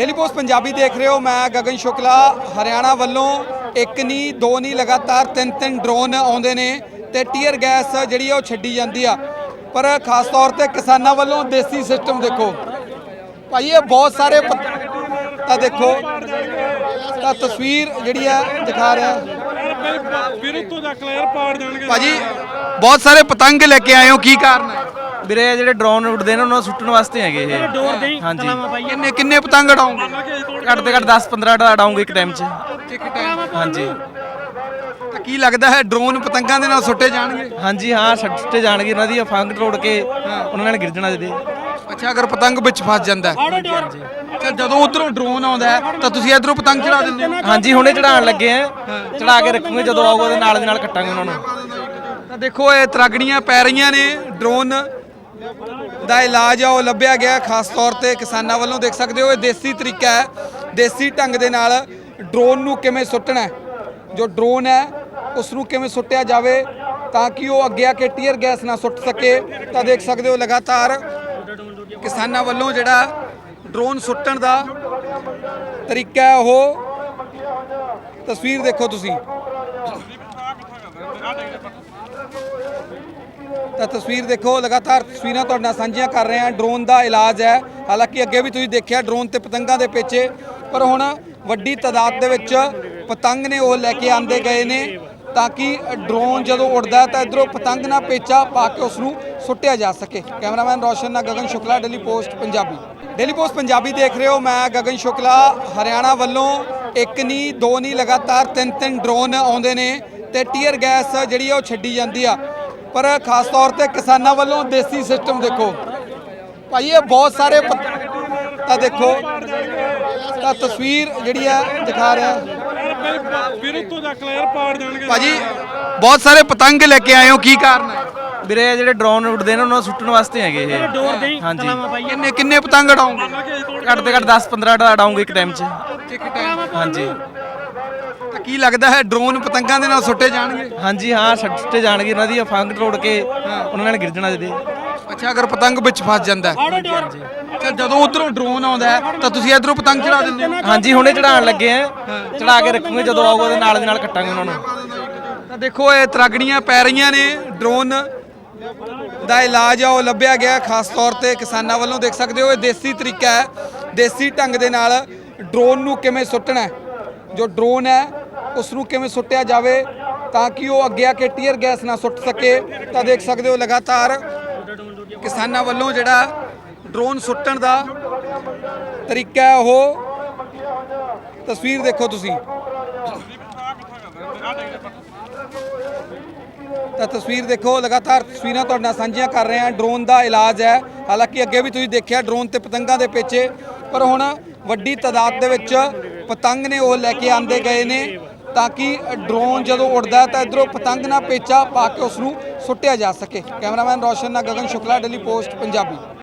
Daily post Punjabi ਦੇਖ ਰਹੇ ਹੋ। ਮੈਂ ਗਗਨ ਸ਼ੁਕਲਾ ਹਰਿਆਣਾ ਵੱਲੋਂ ਇੱਕ ਨਹੀਂ ਦੋ ਨਹੀਂ ਲਗਾਤਾਰ ਤਿੰਨ ਤਿੰਨ ਡਰੋਨ ਆਉਂਦੇ ਨੇ ਤੇ ਟੀਅਰ ਗੈਸ ਜਿਹੜੀ ਉਹ ਛੱਡੀ ਜਾਂਦੀ ਆ। ਪਰ ਖਾਸ ਤੌਰ ਤੇ ਕਿਸਾਨਾਂ ਵੱਲੋਂ ਦੇਸੀ ਸਿਸਟਮ ਦੇਖੋ। ਭਾਈ ਇਹ ਬਹੁਤ ਸਾਰੇ ਤਾਂ ਦੇਖੋ ਤਾਂ ਤਸਵੀਰ ਜਿਹੜੀ ਆ ਦਿਖਾ ਰਿਹਾ। ਫਿਰ ਉੱਤੋਂ ਚੱਕ ਲੈ ਯਾਰ ਪਾੜ ਜਾਣਗੇ। ਭਾਜੀ ਬਹੁਤ ਸਾਰੇ ਪਤੰਗ ਲੈ ਕੇ ਆਏ ਹੋ ਕੀ ਕਾਰਨ ਹੈ? ਵੀਰੇ ਇਹ ਜਿਹੜੇ ਡਰੋਨ ਉੱਡਦੇ ਨੇ ਉਹਨਾਂ ਨੂੰ ਸੁੱਟਣ ਵਾਸਤੇ ਹੈਗੇ ਇਹ। ਡੋਰ ਦੇਈ ਹਾਂਜੀ। ਕਿੰਨੇ ਕਿੰਨੇ ਪਤੰਗ ਉਡਾਉਂਗੇ? ਘੱਟ ਤੇ ਘੱਟ 10 15 ਦਾ ਉਡਾਉਂਗੇ ਇੱਕ ਟਾਈਮ 'ਚ। ਇੱਕ ਟਾਈਮ ਹਾਂਜੀ। ਤਾਂ ਕੀ ਲੱਗਦਾ ਹੈ ਡਰੋਨ ਪਤੰਗਾਂ ਦੇ ਨਾਲ ਸੁੱਟੇ ਜਾਣਗੇ? ਹਾਂਜੀ ਹਾਂ ਸੁੱਟੇ ਜਾਣਗੇ। ਇਹਨਾਂ ਦੀ ਫੰਗ ਤੋੜ ਕੇ ਉਹਨਾਂ ਨਾਲ ਗਿਰ ਜਾਣਾ ਜਦੇ। ਅੱਛਾ ਅਗਰ ਪਤੰਗ ਵਿੱਚ ਫਸ ਜਾਂਦਾ ਹੈ। ਅੱਛਾ ਜਦੋਂ ਉਧਰੋਂ ਡਰੋਨ ਆਉਂਦਾ ਹੈ ਤਾਂ ਤੁਸੀਂ ਇਧਰੋਂ ਪਤੰਗ ਚੜਾ ਦਿੰਦੇ ਹੋ? ਹਾਂਜੀ ਹੁਣੇ ਚੜਾਉਣ ਲੱਗੇ ਆ ਚੜਾ ਕੇ ਰੱਖੂਗੇ ਜਦੋਂ ਆਊਗਾ ਉਹਦੇ ਨਾਲ ਦੇ ਨਾਲ ਕੱਟਾਂਗੇ ਉਹਨਾਂ ਨੂੰ। ਤਾਂ ਦੇਖੋ ਇਹ ਤਰਾਗੜੀਆਂ ਪੈ ਰਹੀਆਂ ਨੇ ਡਰੋਨ ਦਾ ਇਲਾਜ ਆ, ਉਹ ਲੱਭਿਆ ਗਿਆ। ਖਾਸ ਤੌਰ ਤੇ ਕਿਸਾਨਾਂ ਵੱਲੋਂ ਦੇਖ ਸਕਦੇ ਹੋ, ਇਹ ਦੇਸੀ ਤਰੀਕਾ ਹੈ। ਦੇਸੀ ਢੰਗ ਦੇ ਨਾਲ ਡਰੋਨ ਨੂੰ ਕਿਵੇਂ ਸੁੱਟਣਾ ਜੋ ਡਰੋਨ ਹੈ ਉਸ ਨੂੰ ਕਿਵੇਂ ਸੁੱਟਿਆ ਜਾਵੇ ਤਾਂ ਕਿ ਉਹ ਅੱਗੇ ਆ ਕੇ ਟੀਅਰ ਗੈਸ ਨਾ ਸੁੱਟ ਸਕੇ? ਤਾਂ ਦੇਖ ਸਕਦੇ ਹੋ, ਲਗਾਤਾਰ ਕਿਸਾਨਾਂ ਵੱਲੋਂ ਜਿਹੜਾ ਡਰੋਨ ਸੁੱਟਣ ਦਾ ਤਰੀਕਾ ਹੈ, ਉਹ ਤਸਵੀਰ ਦੇਖੋ ਤੁਸੀਂ। ਤਾਂ ਤਸਵੀਰ ਦੇਖੋ, ਲਗਾਤਾਰ ਤਸਵੀਰਾਂ ਤੁਹਾਡੇ ਨਾਲ ਸਾਂਝੀਆਂ ਕਰ ਰਹੇ ਹਾਂ। ਡਰੋਨ ਦਾ ਇਲਾਜ ਹੈ। ਹਾਲਾਂਕਿ ਅੱਗੇ ਵੀ ਤੁਸੀਂ ਦੇਖਿਆ, ਡਰੋਨ ਤੇ ਪਤੰਗਾਂ ਦੇ ਪਿੱਛੇ ਪਰ ਹੁਣ ਵੱਡੀ ਤਾਦਾਦ ਦੇ ਵਿੱਚ ਪਤੰਗ ਨੇ ਉਹ ਲੈ ਕੇ ਆਂਦੇ ਗਏ ਨੇ, ਤਾਂ ਕਿ ਡਰੋਨ ਜਦੋਂ ਉੱਡਦਾ ਤਾਂ ਇਧਰੋਂ ਪਤੰਗ ਨਾਲ ਪੇਚਾ ਪਾ ਕੇ ਉਸ ਨੂੰ ਸੁੱਟਿਆ ਜਾ ਸਕੇ। ਕੈਮਰਾਮੈਨ ਰੋਸ਼ਨ ਨਾਲ Gagan Shukla daily post Punjabi. Daily post Punjabi ਦੇਖ ਰਹੇ ਹੋ ਮੈਂ, ਗਗਨ ਸ਼ੁਕਲਾ, ਹਰਿਆਣਾ ਵੱਲੋਂ ਇੱਕ ਨਹੀਂ ਦੋ ਨਹੀਂ ਲਗਾਤਾਰ ਤਿੰਨ ਤਿੰਨ ਡਰੋਨ ਆਉਂਦੇ ਨੇ ਤੇ ਟੀਅਰ ਗੈਸ ਜਿਹੜੀ ਆ ਉਹ ਛੱਡੀ ਜਾਂਦੀ ਆ। ਪਰ ਖਾਸ ਤੌਰ ਤੇ ਕਿਸਾਨਾਂ ਵੱਲੋਂ ਦੇਸੀ ਸਿਸਟਮ ਦੇਖੋ। ਭਾਈ ਇਹ ਬਹੁਤ ਸਾਰੇ ਪਤ- ਤਾਂ ਦੇਖੋ ਤਾਂ ਤਸਵੀਰ ਜਿਹੜੀ ਆ ਦਿਖਾ ਰਿਹਾ। ਫਿਰ ਉੱਤੋਂ ਚੱਕ ਲੈ ਯਾਰ ਪਾੜ ਜਾਣਗੇ ਭਾਜੀ ਬਹੁਤ ਸਾਰੇ ਪਤੰਗ ਲੈ ਕੇ ਆਏ ਹੋ ਕੀ ਕਾਰਨ ਹੈ? ਵੀਰੇ ਇਹ ਜਿਹੜੇ ਡਰੋਨ ਉੱਡਦੇ ਨੇ ਉਹਨਾਂ ਨੂੰ ਸੁੱਟਣ ਵਾਸਤੇ ਹੈਗੇ ਇਹ। ਹਾਂਜੀ। ਕਿੰਨੇ ਕਿੰਨੇ ਪਤੰਗ ਉਡਾਉਂਗੇ ਘੱਟ ਤੇ ਘੱਟ 10 15 ਦਾ ਉਡਾਉਂਗੇ ਇੱਕ ਟਾਈਮ 'ਚ। ਇੱਕ ਟਾਈਮ ਹਾਂਜੀ। ਕੀ ਲੱਗਦਾ ਹੈ ਡਰੋਨ ਪਤੰਗਾਂ ਦੇ ਨਾਲ ਸੁੱਟੇ ਜਾਣਗੇ? ਹਾਂਜੀ ਹਾਂ ਸੁੱਟੇ ਜਾਣਗੇ। ਇਹਨਾਂ ਦੀ ਫੰਗ ਤੋੜ ਕੇ ਉਹਨਾਂ ਨਾਲ ਗਿਰ ਜਾਣਾ ਜਦੇ। ਅੱਛਾ ਅਗਰ ਪਤੰਗ ਵਿੱਚ ਫਸ ਜਾਂਦਾ ਹੈ। ਅੱਛਾ ਜਦੋਂ ਉਧਰੋਂ ਡਰੋਨ ਆਉਂਦਾ ਹੈ ਤਾਂ ਤੁਸੀਂ ਇਧਰੋਂ ਪਤੰਗ ਚੜਾ ਦਿੰਦੇ ਹੋ। ਹਾਂਜੀ ਹੁਣੇ ਚੜਾਉਣ ਲੱਗੇ ਆ। ਚੜਾ ਕੇ ਰੱਖੂਗੇ ਜਦੋਂ ਆਊਗਾ ਉਹਦੇ ਨਾਲ ਦੇ ਨਾਲ ਕੱਟਾਂਗੇ ਉਹਨਾਂ ਨੂੰ। ਤਾਂ ਦੇਖੋ ਇਹ ਤਰਾਗੜੀਆਂ ਪੈ ਰਹੀਆਂ ਨੇ। ਡਰੋਨ ਦਾ ਇਲਾਜ ਆ ਉਹ ਲੱਭਿਆ ਗਿਆ। ਖਾਸ ਤੌਰ ਤੇ ਕਿਸਾਨਾਂ ਵੱਲੋਂ ਦੇਖ ਸਕਦੇ ਹੋ ਇਹ ਦੇਸੀ ਤਰੀਕਾ ਹੈ। ਦੇਸੀ ਢੰਗ ਦੇ ਨਾਲ ਡਰੋਨ ਨੂੰ ਕਿਵੇਂ ਸੁੱਟਣਾ ਹੈ। ਜੋ ਡਰੋਨ ਹੈ ਉਸ ਨੂੰ ਕਿਵੇਂ ਸੁੱਟਿਆ ਜਾਵੇ ਤਾਂ ਕਿ ਉਹ ਅੱਗੇ ਆ ਕੇ ਟੀਅਰ ਗੈਸ ਨਾ ਸੁੱਟ ਸਕੇ, ਤਾਂ ਦੇਖ ਸਕਦੇ ਹੋ ਲਗਾਤਾਰ ਕਿਸਾਨਾਂ ਵੱਲੋਂ ਜਿਹੜਾ ਡਰੋਨ ਸੁੱਟਣ ਦਾ ਤਰੀਕਾ ਹੈ ਉਹ। ਤਸਵੀਰ ਦੇਖੋ ਤੁਸੀਂ। ਤਾਂ ਤਸਵੀਰ ਦੇਖੋ, ਲਗਾਤਾਰ ਤਸਵੀਰਾਂ ਤੁਹਾਡੇ ਨਾਲ ਸਾਂਝੀਆਂ ਕਰ ਰਹੇ ਹਾਂ। ਡਰੋਨ ਦਾ ਇਲਾਜ ਹੈ। ਹਾਲਾਂਕਿ ਅੱਗੇ ਵੀ ਤੁਸੀਂ ਦੇਖਿਆ ਡਰੋਨ ਤੇ ਪਤੰਗਾਂ ਦੇ ਪਿੱਛੇ ਪਰ ਹੁਣ ਵੱਡੀ ਤਾਦਾਦ ਦੇ ਵਿੱਚ ਪਤੰਗ ਨੇ ਉਹ ਲੈ ਕੇ ਆਂਦੇ ਗਏ ਨੇ। ਤਾਂ ਕਿ ਡਰੋਨ ਜਦੋਂ ਉੱਡਦਾ ਤਾਂ ਇਧਰੋਂ ਪਤੰਗ ਨਾਲ ਪੇਚਾ ਪਾ ਕੇ ਉਸ ਨੂੰ ਸੁੱਟਿਆ ਜਾ ਸਕੇ। ਕੈਮਰਾਮੈਨ ਰੋਸ਼ਨ ਨਾਲ ਗਗਨ ਸ਼ੁਕਲਾ ਡੇਲੀ ਪੋਸਟ ਪੰਜਾਬੀ।